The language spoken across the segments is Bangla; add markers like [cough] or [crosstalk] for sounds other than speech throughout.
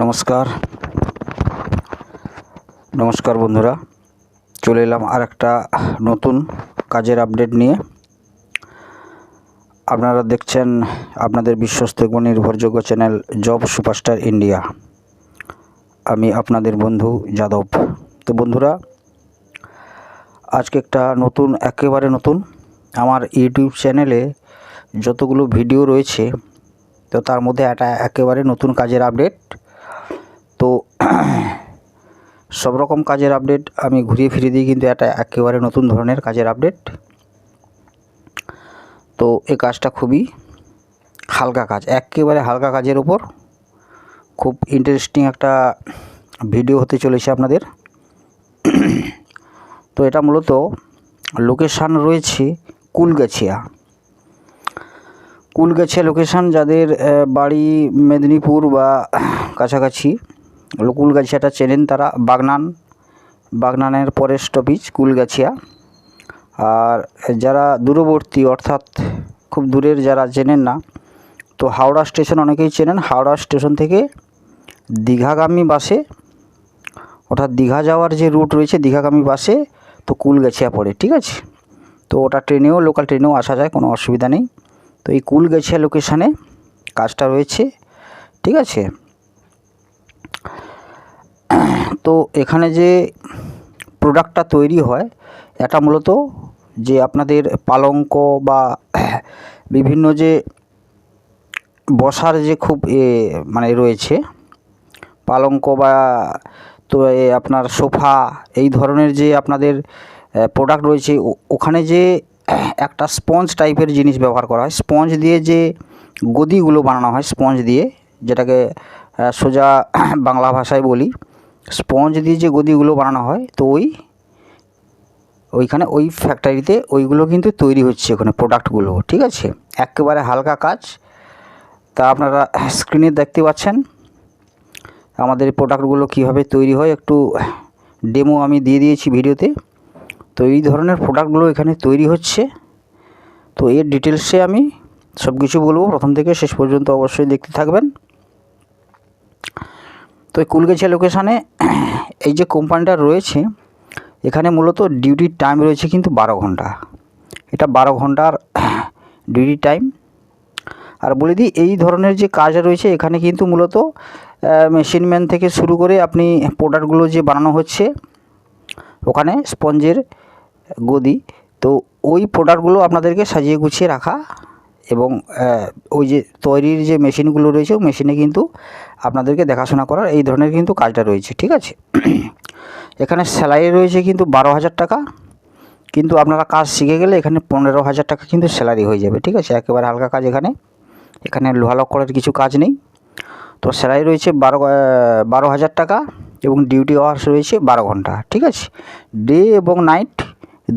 নমস্কার। নমস্কার বন্ধুরা, চলে এলাম আর একটা নতুন কাজের আপডেট নিয়ে। আপনারা দেখছেন আপনাদের বিশ্বস্ত এবং নির্ভরযোগ্য চ্যানেল জব সুপারস্টার ইন্ডিয়া আমি আপনাদের বন্ধু যাদব। তো বন্ধুরা, আজকে একটা নতুন, একেবারে নতুন, আমার ইউটিউব চ্যানেলে যতগুলো ভিডিও রয়েছে, তো তার মধ্যে একটা একেবারে নতুন কাজের আপডেট [clears throat] সব রকম কাজের আপডেট আমি ঘুরিয়ে ফিরিয়ে দিই কিন্তু একটা একেবারে নতুন ধরনের কাজের আপডেট তো এই কাজটা খুবই হালকা কাজ, একেবারে হালকা কাজের ওপর খুব ইন্টারেস্টিং একটা ভিডিও হতে চলেছে আপনাদের। [clears throat] তো এটা মূলত লোকেশান রয়েছে কুলগাছিয়া। কুলগাছিয়া লোকেশান যাদের বাড়ি মেদিনীপুর বা [clears throat] কাছাকাছি। কুলগাছিয়াটা চেনেন তারা, বাগনান। বাগনানের পরের স্টপেজ কুলগাছিয়া। আর যারা দূরবর্তী, অর্থাৎ খুব দূরের যারা চেনেন না, তো হাওড়া স্টেশন অনেকেই চেনেন। হাওড়া স্টেশন থেকে দীঘাগামী বাসে, অর্থাৎ দীঘা যাওয়ার যে রুট রয়েছে, দীঘাগামী বাসে, তো কুলগাছিয়া পড়ে, ঠিক আছে? তো ওটা ট্রেনেও, লোকাল ট্রেনেও আসা যায়, কোনো অসুবিধা নেই। তো এই কুলগাছিয়া লোকেশানে কাজটা রয়েছে, ঠিক আছে? তো এখানে যে প্রোডাক্টটা তৈরি হয়, এটা মূলত যে আপনাদের পালঙ্ক বা বিভিন্ন যে বসার যে খুব এ মানে রয়েছে, পালঙ্ক বা তো আপনার সোফা, এই ধরনের যে আপনাদের প্রোডাক্ট রয়েছে ওখানে যে একটা স্পঞ্জ টাইপের জিনিস ব্যবহার করা হয়। স্পঞ্জ দিয়ে যে গদিগুলো বানানো হয় স্পঞ্জ দিয়ে, যেটাকে সোজা বাংলা ভাষায় বলি স্পঞ্জ দিয়ে যে গদিগুলো বানানো হয়, তো ওই ওইখানে ওই ফ্যাক্টরিতে ওইগুলো কিন্তু তৈরি হচ্ছে ওখানে প্রোডাক্টগুলো ঠিক আছে? একেবারে হালকা কাজ। তা আপনারা স্ক্রিনে দেখতে পাচ্ছেন আমাদের প্রোডাক্টগুলো কীভাবে তৈরি হয়। একটু ডেমো আমি দিয়ে দিয়েছি ভিডিওতে। তো এই ধরনের প্রোডাক্টগুলো এখানে তৈরি হচ্ছে। তো এর ডিটেলসে আমি সব কিছু বলব। প্রথম থেকে শেষ পর্যন্ত অবশ্যই দেখতে থাকবেন। তো এই কুলগেছিয়া লোকেশানে এই যে কোম্পানিটা রয়েছে, এখানে মূলত ডিউটির টাইম রয়েছে কিন্তু বারো ঘণ্টা। এটা বারো ঘণ্টার ডিউটি টাইম আর বলে দিই, এই ধরনের যে কাজ রয়েছে, এখানে কিন্তু মূলত মেশিনম্যান থেকে শুরু করে আপনি প্রোডাক্টগুলো যে বানানো হচ্ছে, ওখানে স্পঞ্জের গদি, তো ওই প্রোডাক্টগুলো আপনাদেরকে সাজিয়ে গুছিয়ে রাখা এবং ওই যে তৈরির যে মেশিনগুলো রয়েছে, ওই মেশিনে কিন্তু আপনাদেরকে দেখাশোনা করার এই ধরনের কিন্তু কাজটা রয়েছে, ঠিক আছে? [clears throat] এখানে স্যালারি রয়েছে কিন্তু বারো হাজার টাকা, কিন্তু আপনারা কাজ শিখে গেলে এখানে পনেরো হাজার টাকা কিন্তু স্যালারি হয়ে যাবে, ঠিক আছে? একেবারে হালকা কাজ এখানে। এখানে লোহা করার কিছু কাজ নেই। তো স্যালারি রয়েছে বারো বারো হাজার টাকা এবং ডিউটি আওয়ার্স রয়েছে বারো ঘণ্টা, ঠিক আছে? ডে এবং নাইট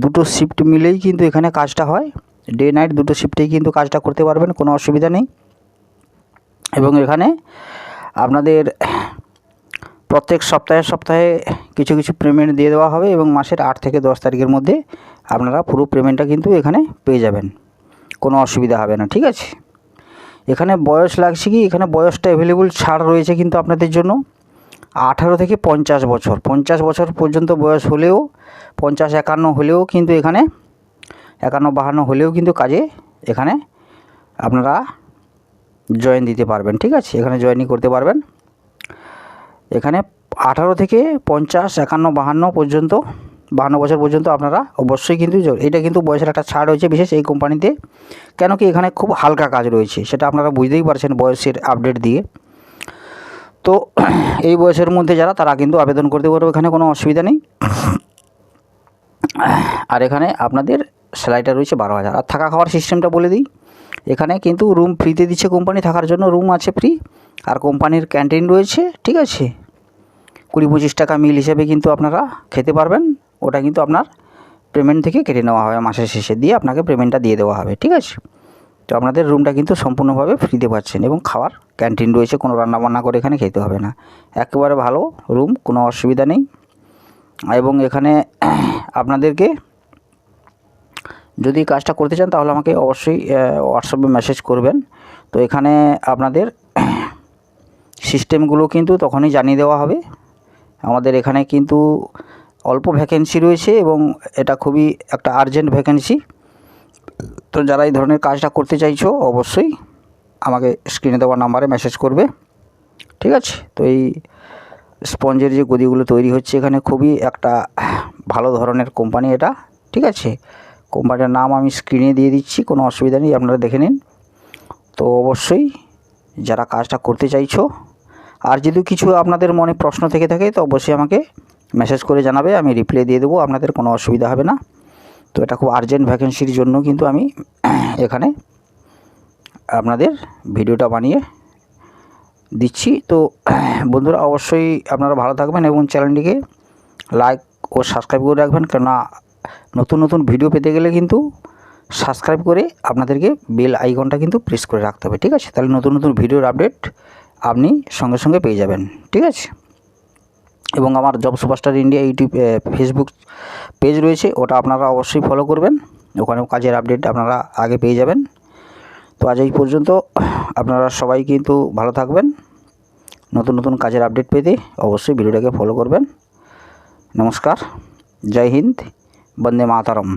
দুটো শিফট মিলেই কিন্তু এখানে কাজটা হয়। ডে নাইট দুটো শিফটেই কিন্তু কাজটা করতে পারবেন, কোনো অসুবিধা নেই। এবং এখানে আপনাদের প্রত্যেক সপ্তাহে সপ্তাহে কিছু কিছু পেমেন্ট দিয়ে দেওয়া হবে এবং মাসের আট থেকে দশ তারিখের মধ্যে আপনারা পুরো পেমেন্টটা কিন্তু এখানে পেয়ে যাবেন। কোনো অসুবিধা হবে না, ঠিক আছে? এখানে বয়স লাগছে কি? এখানে বয়সটা অ্যাভেলেবল ছাড় রয়েছে কিন্তু আপনাদের জন্য। আঠারো থেকে পঞ্চাশ বছর পঞ্চাশ বছর পর্যন্ত বয়স হলেও, পঞ্চাশ একান্ন হলেও কিন্তু এখানে একান্ন বাহান্ন হলেও কিন্তু কাজে এখানে আপনারা জয়েন দিতে পারবেন, ঠিক আছে? এখানে জয়েনই করতে পারবেন। এখানে আঠারো থেকে পঞ্চাশ, একান্ন, বাহান্ন পর্যন্ত, বাহান্ন বছর পর্যন্ত আপনারা অবশ্যই কিন্তু এটা কিন্তু বয়সের একটা ছাড় রয়েছে বিশেষ এই কোম্পানিতে কেন কি এখানে খুব হালকা কাজ রয়েছে, সেটা আপনারা বুঝতেই পারছেন বয়সের আপডেট দিয়ে। তো [clears throat] এই বয়সের মধ্যে যারা, তারা কিন্তু আবেদন করতে পারবে, এখানে কোনো অসুবিধা নেই। [clears throat] আর এখানে আপনাদের স্যালারিটা রয়েছে বারো হাজার। আর থাকা খাওয়ার সিস্টেমটা বলে দিই। এখানে কিন্তু রুম ফ্রিতে দিচ্ছে কোম্পানি থাকার জন্য রুম আছে ফ্রি আর কোম্পানির ক্যান্টিন রয়েছে, ঠিক আছে? কুড়ি পঁচিশ টাকা মিল হিসেবে কিন্তু আপনারা খেতে পারবেন। ওটা কিন্তু আপনার পেমেন্ট থেকে কেটে নেওয়া হবে, মাসের শেষে দিয়ে আপনাকে পেমেন্টটা দিয়ে দেওয়া হবে, ঠিক আছে? তো আপনাদের রুমটা কিন্তু সম্পূর্ণভাবে ফ্রিতে পাচ্ছেন এবং খাওয়ার ক্যান্টিন রয়েছে, কোনো রান্নাবান্না করে এখানে খেতে হবে না। একেবারে ভালো রুম কোনো অসুবিধা নেই। এবং এখানে [clears throat] আপনাদেরকে যদি কাজটা করতে চান, তাহলে আমাকে অবশ্যই হোয়াটসঅ্যাপে মেসেজ করবেন। তো এখানে আপনাদের সিস্টেমগুলো কিন্তু তখনই জানিয়ে দেওয়া হবে। আমাদের এখানে কিন্তু অল্প ভ্যাকেন্সি রয়েছে এবং এটা খুবই একটা আর্জেন্ট ভ্যাকেন্সি তো যারা এই ধরনের কাজটা করতে চাইছো, অবশ্যই আমাকে স্ক্রিনে দেওয়া নাম্বারে মেসেজ করবে। ঠিক আছে? তো এই স্পঞ্জের যে গদিগুলো তৈরি হচ্ছে, এখানে খুবই একটা ভালো ধরনের কোম্পানি এটা। ঠিক আছে? কোম্পানির নাম আমি স্ক্রিনে দিয়ে দিচ্ছি, কোনো অসুবিধা নেই, আপনারা দেখে নিন। তো অবশ্যই যারা কাজটা করতে চাইছো, আর যদি কিছু আপনাদের মনে প্রশ্ন থেকে থাকে, তো অবশ্যই আমাকে মেসেজ করে জানাবে, আমি রিপ্লাই দিয়ে দেবো, আপনাদের কোনো অসুবিধা হবে না। তো এটা খুব আর্জেন্ট ভ্যাকেন্সির জন্য কিন্তু আমি [clears throat] এখানে আপনাদের ভিডিওটা বানিয়ে দিচ্ছি। তো [clears throat] বন্ধুরা, অবশ্যই আপনারা ভালো থাকবেন এবং চ্যানেলটিকে লাইক ও সাবস্ক্রাইব করে রাখবেন, কেননা নতুন নতুন ভিডিও পেতে গেলে কিন্তু সাবস্ক্রাইব করে আপনাদেরকে বেল আইকনটা কিন্তু প্রেস করে রাখতে হবে, ঠিক আছে? তাহলে নতুন নতুন ভিডিওর আপডেট আপনি সঙ্গে সঙ্গে পেয়ে যাবেন, ঠিক আছে? এবং আমার job superstar India YouTube Facebook page রয়েছে, ওটা আপনারা অবশ্যই ফলো করবেন। ওখানেও কাজের আপডেট আপনারা আগে পেয়ে যাবেন। তো আজ এই পর্যন্ত আপনারা সবাই কিন্তু ভালো থাকবেন। নতুন নতুন কাজের আপডেট পেতে অবশ্যই ভিডিওটাকে ফলো করবেন। নমস্কার, জয় হিন্দ वंदे मातरम